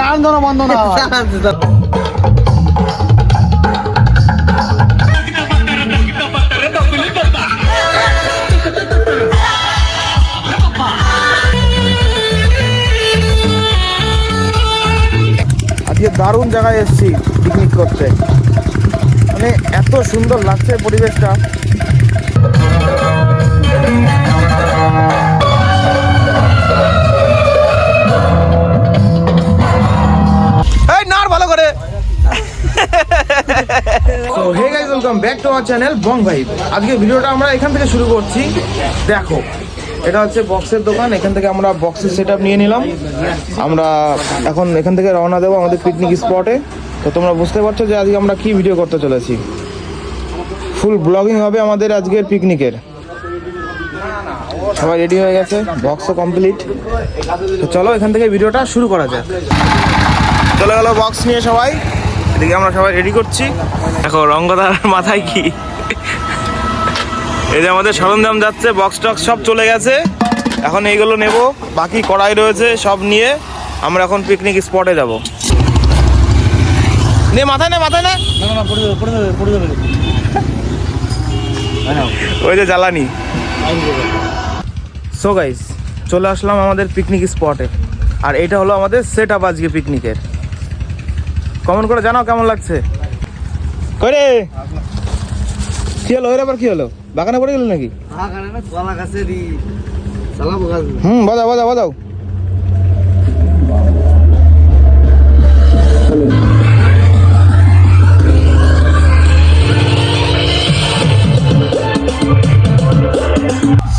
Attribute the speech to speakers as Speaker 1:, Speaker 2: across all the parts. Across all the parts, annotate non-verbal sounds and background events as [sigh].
Speaker 1: গান ধরো, বন্ধ না আজকে দারুণ জায়গায় এসেছি পিকনিক করতে। মানে এত সুন্দর লাগছে পরিবেশটা। Welcome back to our channel Bong Bhai আজকে ভিডিওটা আমরা এখান থেকে শুরু করছি। দেখো, এটা হচ্ছে বক্সের দোকান, এখান থেকে আমরা বক্সের সেট নিয়ে নিলাম। আমরা এখন এখান থেকে রওনা দেবো আমাদের পিকনিক স্পটে তো তোমরা বুঝতে পারছ যে আজকে আমরা কি ভিডিও করতে চলেছি। ফুল ব্লগিং হবে আমাদের আজকের পিকনিকের সবাই রেডি হয়ে গেছে বক্সও কমপ্লিট তো চলো এখান থেকে ভিডিওটা শুরু করা যাক। চলে গেলো বক্স নিয়ে সবাই। এদিকে আমরা সবাই রেডি করছি।
Speaker 2: দেখো রঙ্গদার মাথায় কি? এই যে আমাদের সরঞ্জাম যাচ্ছে বক্স টক্স সব চলে গেছে। এখন এইগুলো নেব বাকি কড়াই রয়েছে সব নিয়ে। আমরা এখন পিকনিক স্পটে যাব। নে মাথায় নে মাথায় নে। ওই যে জ্বালানি।
Speaker 1: সো গাইস চলে আসলাম আমাদের পিকনিক স্পটে আর এটা হলো আমাদের সেট আপ আজকে পিকনিকের কমেন্ট করে জানাও কেমন লাগছে? করে কি হলো? ওর আবার কি হলো? বাগানে পড়ে গেল নাকি? হুম বাজাও বাজাও বাজাও।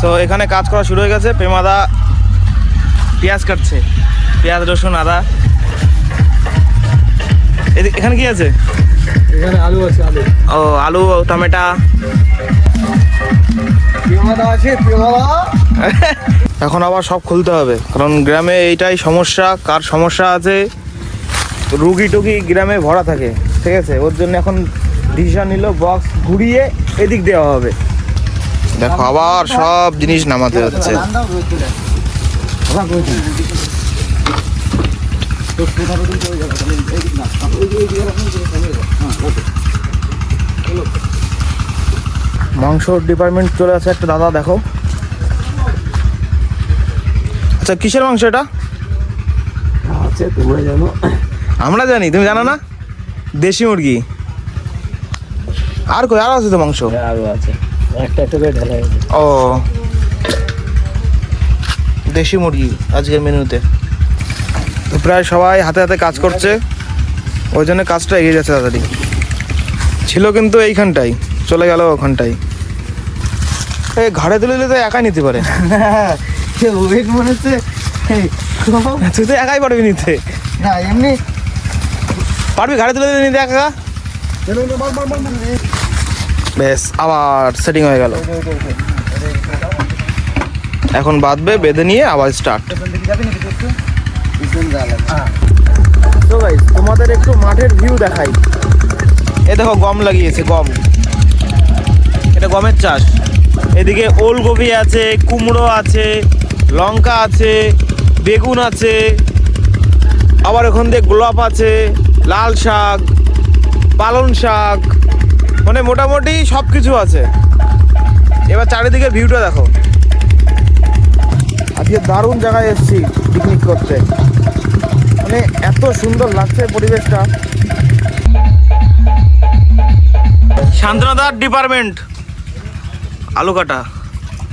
Speaker 2: সো এখানে কাজ করা শুরু হয়ে গেছে। প্রেমাদা পেঁয়াজ কাটছে। পেঁয়াজ রসুন আদা। এখানে কি আছে?
Speaker 1: এখানে আলু আছে আলু।
Speaker 2: ও আলু টমেটো। [laughs] এখন আবার সব খুলতে হবে কারণ গ্রামে এইটাই সমস্যা কার সমস্যা আছে? রুগী টুগি গ্রামে ভরা থাকে ঠিক আছে? ওর জন্য এখন ডিসিশন নিল বক্স ঘুরিয়ে এদিক দেওয়া হবে। দেখো আবার সব জিনিস নামাতে হচ্ছে।
Speaker 1: মাংস ডিপার্টমেন্ট চলে আছে একটা দাদা দেখো।
Speaker 2: আচ্ছা কিসের মাংস এটা?
Speaker 1: আছে তোমরা জানো।
Speaker 2: আমরা জানি তুমি জানো না? দেশি মুরগি। আর কই আর আছে তো মাংস?
Speaker 1: আরও আছে। একটা একটা করে ঢালা
Speaker 2: ও। দেশি মুরগি আজকের মেনুতে। তো প্রায় সবাই হাতে হাতে কাজ করছে। ওই জন্য কাজটা এগিয়ে যাচ্ছে তাড়াতাড়ি। ছিল কিন্তু এইখানটাই চলে গেল ওখানটাই। এই ঘাড়ে তুলে তো একাই নিতে পারে। [laughs]
Speaker 1: ওয়েট মনে হচ্ছে
Speaker 2: তুই তো একাই পারবি নিতে।
Speaker 1: না এমনি
Speaker 2: পারবি ঘাড়ে তুলে দিলে নিতে একা? বেশ আবার সেটিং হয়ে গেল। এখন বাঁধবে বেঁধে নিয়ে আবার স্টার্ট
Speaker 1: তো গাইস তোমাদের একটু মাঠের ভিউ দেখাই।
Speaker 2: এ দেখো গম লাগিয়েছে গম। এটা গমের চাষ। এদিকে ওলকপি আছে কুমড়ো আছে লঙ্কা আছে বেগুন আছে আবার ওখান দিয়ে গোলাপ আছে লাল শাক পালন শাক মানে মোটামুটি সব কিছু আছে। এবার চারিদিকে ভিউটা দেখো।
Speaker 1: আজকে দারুণ জায়গায় এসেছি পিকনিক করতে। মানে এত সুন্দর লাগছে পরিবেশটা।
Speaker 2: শান্তনাদার ডিপার্টমেন্ট আলু কাটা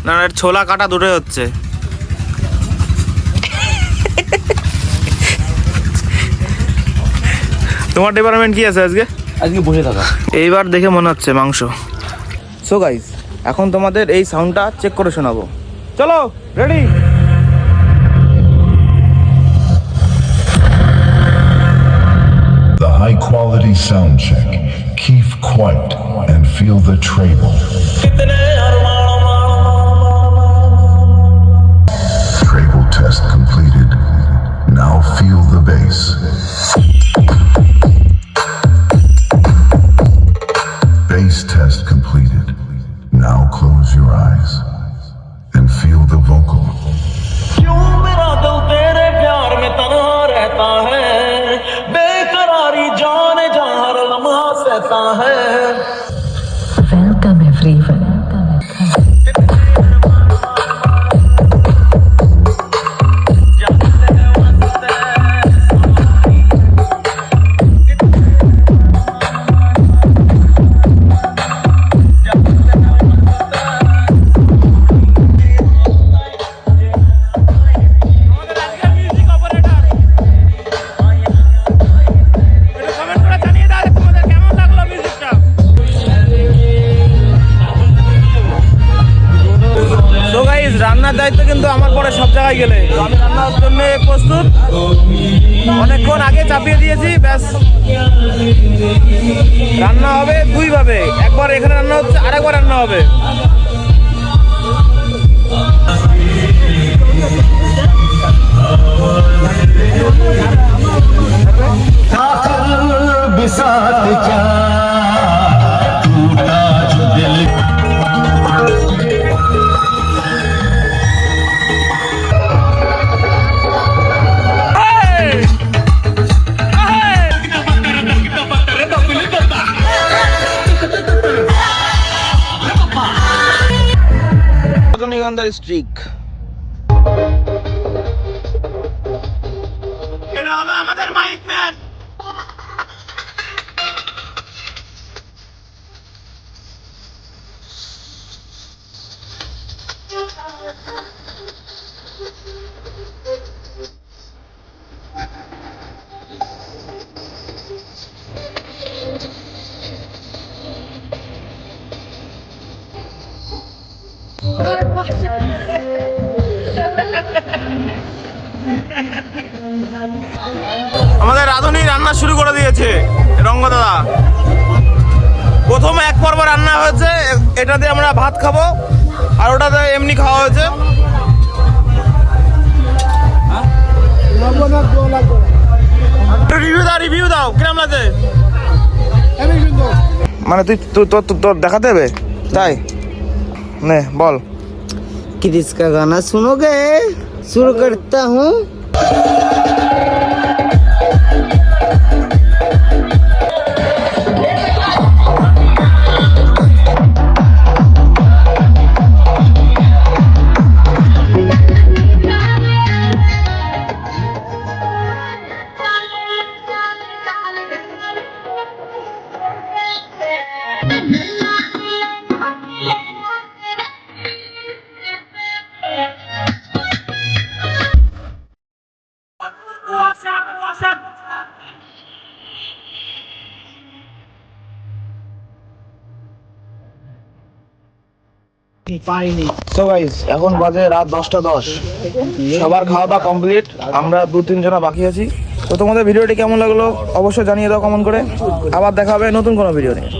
Speaker 2: না না, ছোলা কাটা দুটোই হচ্ছে। তোমার ডিপার্টমেন্ট কি আছে আজকে?
Speaker 1: আজকে বসে থাকা।
Speaker 2: এইবার দেখে মনে হচ্ছে মাংস।
Speaker 1: সো গাইস এখন তোমাদের এই সাউন্ডটা চেক করে শোনাবো। চলো ready
Speaker 3: high quality sound check. Keep quiet and feel the treble.
Speaker 2: অনেকক্ষণ আগে চাপিয়ে দিয়েছি, ব্যাস রান্না হবে দুইভাবে একবার এখানে রান্না হচ্ছে, আরেকবার রান্না হবে
Speaker 4: Thank
Speaker 2: you. streak আমাদের রাঁধুনি রান্না শুরু করে দিয়েছে রঙ্গ দাদা। প্রথমে এক পর্ব রান্না হয়েছে এটা দিয়ে আমরা ভাত খাব আর ওটাতে এমনি খাওয়া হয়েছে। রিভিউ দাও রিভিউ দাও লাগছে? মানে তুই তোর তোর তোর দেখাতে হবে? তাই? নে বল।
Speaker 5: क्रिस का गाना सुनोगे? शुरू करता हूँ।
Speaker 1: সো গাইস এখন বাজে রাত দশটা দশ। সবার খাওয়া দাওয়া কমপ্লিট আমরা দু তিনজনা বাকি আছি। তো তোমাদের ভিডিওটি কেমন লাগল অবশ্যই জানিয়ে দাও কমেন্ট করে। আবার দেখা হবে নতুন কোনো ভিডিও নিয়ে।